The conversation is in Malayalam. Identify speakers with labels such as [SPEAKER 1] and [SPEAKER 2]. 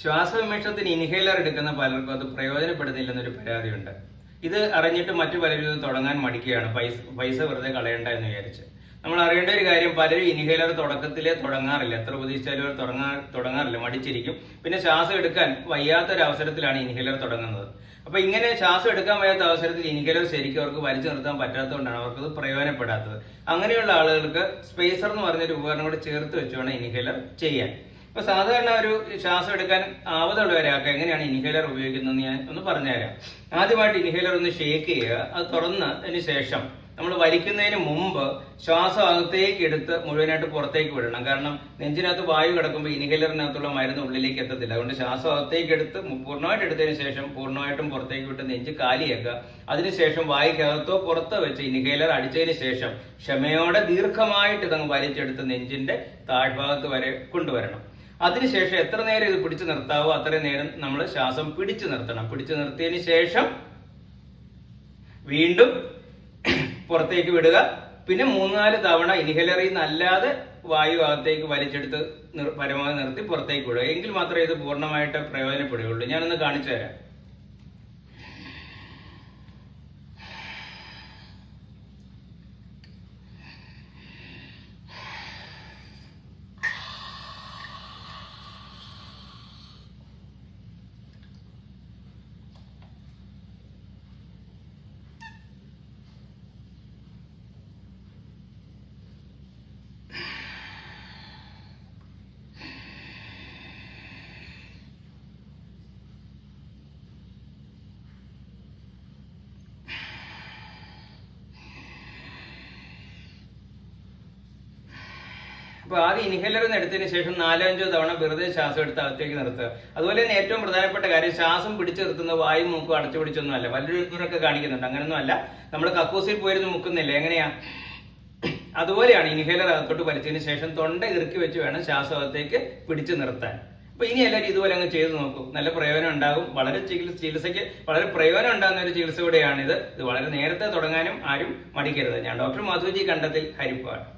[SPEAKER 1] ശ്വാസവിമേഷത്തിന് ഇൻഹേലർ എടുക്കുന്ന പലർക്കും അത് പ്രയോജനപ്പെടുന്നില്ലെന്നൊരു പരാതിയുണ്ട്. ഇത് അറിഞ്ഞിട്ട് മറ്റു പലരും ഇത് തുടങ്ങാൻ മടിക്കുകയാണ്. പൈസ പൈസ വെറുതെ കളയണ്ട എന്ന് വിചാരിച്ച്. നമ്മൾ അറിയേണ്ട ഒരു കാര്യം പലരും ഇൻഹേലർ തുടക്കത്തിലേ തുടങ്ങാറില്ല. എത്ര പ്രതീക്ഷിച്ചാലും അവർ തുടങ്ങാ തുടങ്ങാറില്ല. മടിച്ചിരിക്കും. പിന്നെ ശ്വാസം എടുക്കാൻ വയ്യാത്തൊരു അവസരത്തിലാണ് ഇൻഹേലർ തുടങ്ങുന്നത്. അപ്പൊ ഇങ്ങനെ ശ്വാസം എടുക്കാൻ വയ്യാത്ത അവസരത്തിൽ ഇൻഹേലർ ശരിക്കും അവർക്ക് വലിച്ചു നിർത്താൻ പറ്റാത്തതുകൊണ്ടാണ് അവർക്കത് പ്രയോജനപ്പെടാത്തത്. അങ്ങനെയുള്ള ആളുകൾക്ക് സ്പേസർ എന്ന് പറഞ്ഞൊരു ഉപകരണം കൂടെ ചേർത്ത് വെച്ചുകൊണ്ട് ഇൻഹേലർ ചെയ്യാൻ. ഇപ്പൊ സാധാരണ ഒരു ശ്വാസം എടുക്കാൻ ആവതുള്ള ഒരാൾക്ക് എങ്ങനെയാണ് ഇൻഹേലർ ഉപയോഗിക്കുന്നതെന്ന് ഞാൻ ഒന്ന് പറഞ്ഞുതരാം. ആദ്യമായിട്ട് ഇൻഹേലർ ഒന്ന് ഷേക്ക് ചെയ്യുക. അത് തുറന്നതിന് ശേഷം നമ്മൾ വലിക്കുന്നതിന് മുമ്പ് ശ്വാസം അകത്തേക്ക് എടുത്ത് മുഴുവനായിട്ട് പുറത്തേക്ക് വിടണം. കാരണം നെഞ്ചിനകത്ത് വായു കിടക്കുമ്പോൾ ഇൻഹേലറിനകത്തുള്ള മരുന്ന് ഉള്ളിലേക്ക് എത്തത്തില്ല. അതുകൊണ്ട് ശ്വാസം അകത്തേക്ക് എടുത്ത് പൂർണമായിട്ട് എടുത്തതിന് ശേഷം പൂർണമായിട്ടും പുറത്തേക്ക് വിട്ട് നെഞ്ച് കാലിയാക്കുക. അതിനുശേഷം വായിക്കകത്തോ പുറത്തോ വെച്ച് ഇൻഹേലർ അടിച്ചതിന് ശേഷം ക്ഷമയോടെ ദീർഘമായിട്ട് ഇതങ്ങ് വലിച്ചെടുത്ത് നെഞ്ചിന്റെ താഴ്ഭാഗത്ത് വരെ കൊണ്ടുവരണം. അതിനുശേഷം എത്ര നേരം ഇത് പിടിച്ചു നിർത്താവോ അത്രയും നേരം നമ്മൾ ശ്വാസം പിടിച്ചു നിർത്തണം. പിടിച്ചു നിർത്തിയതിന് ശേഷം വീണ്ടും പുറത്തേക്ക് വിടുക. പിന്നെ മൂന്നാൽ തവണ ഇൻഹേലറിൽ നിന്ന് അല്ലാതെ വായു അകത്തേക്ക് വലിച്ചെടുത്ത് പരമാവധി നിർത്തി പുറത്തേക്ക് വിടുക. എങ്കിൽ മാത്രമേ ഇത് പൂർണമായിട്ട് പ്രയോജനപ്പെടുകയുള്ളൂ. ഞാനൊന്ന് കാണിച്ചു തരാം. അപ്പൊ ആദ്യം ഇൻഹേലർ എടുത്തതിന് ശേഷം നാലോ അഞ്ചോ തവണ വെറുതെ ശ്വാസം എടുത്ത് അകത്തേക്ക് നിർത്തുക. അതുപോലെ തന്നെ ഏറ്റവും പ്രധാനപ്പെട്ട കാര്യം ശ്വാസം പിടിച്ചു നിർത്തുന്ന വായു മൂക്കും അടച്ചു പിടിച്ചൊന്നും അല്ല. വല്ലവരൊക്കെ കാണിക്കുന്നുണ്ട്. അങ്ങനൊന്നും അല്ല. നമ്മൾ കക്കൂസിൽ പോയിരുന്ന് മുക്കുന്നില്ല? എങ്ങനെയാ? അതുപോലെയാണ് ഇൻഹേലർ അകത്തോട്ട് വലിച്ചതിന് ശേഷം തൊണ്ട ഇറുക്കി വെച്ച് വേണം ശ്വാസം അകത്തേക്ക് പിടിച്ചു നിർത്താൻ. അപ്പൊ ഇനി എല്ലാവരും ഇതുപോലെ അങ്ങ് ചെയ്തു നോക്കും. നല്ല പ്രയോജനം ഉണ്ടാകും. വളരെ ചികിത്സ ചികിത്സയ്ക്ക് വളരെ പ്രയോജനം ഉണ്ടാകുന്ന ഒരു ചികിത്സ കൂടെയാണിത്. ഇത് വളരെ നേരത്തെ തുടങ്ങാനും ആരും മടിക്കരുത്. ഞാൻ ഡോക്ടർ മാധുജി കണ്ടത്തിൽ ഹരിപ്പാട്.